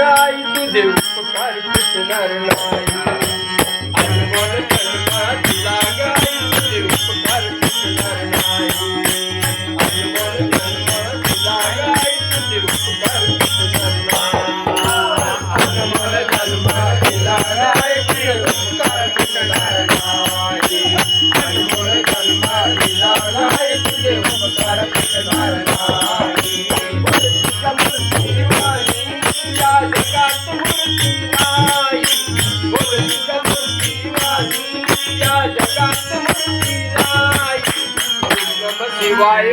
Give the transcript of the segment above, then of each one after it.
গাই তুঝে উপকার কৃষ্ণার নাই আমি বলে शिवाय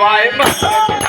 why it must Oh.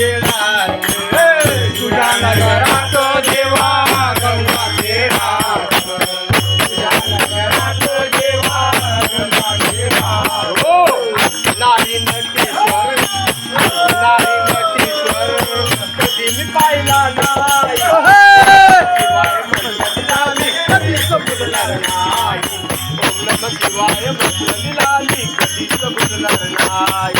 येणार तुझ्या नगरात देवा गंगा खेळणार तुझ्या नगरात देवा गंगा खेळणार हो नाही नटेश्वर नाही नटेश्वर कधी मी पाहिला नाही कधी समजणार नाही शिवाय म्हटलं मी लाली कधी समजणार नाही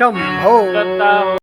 Come Oh.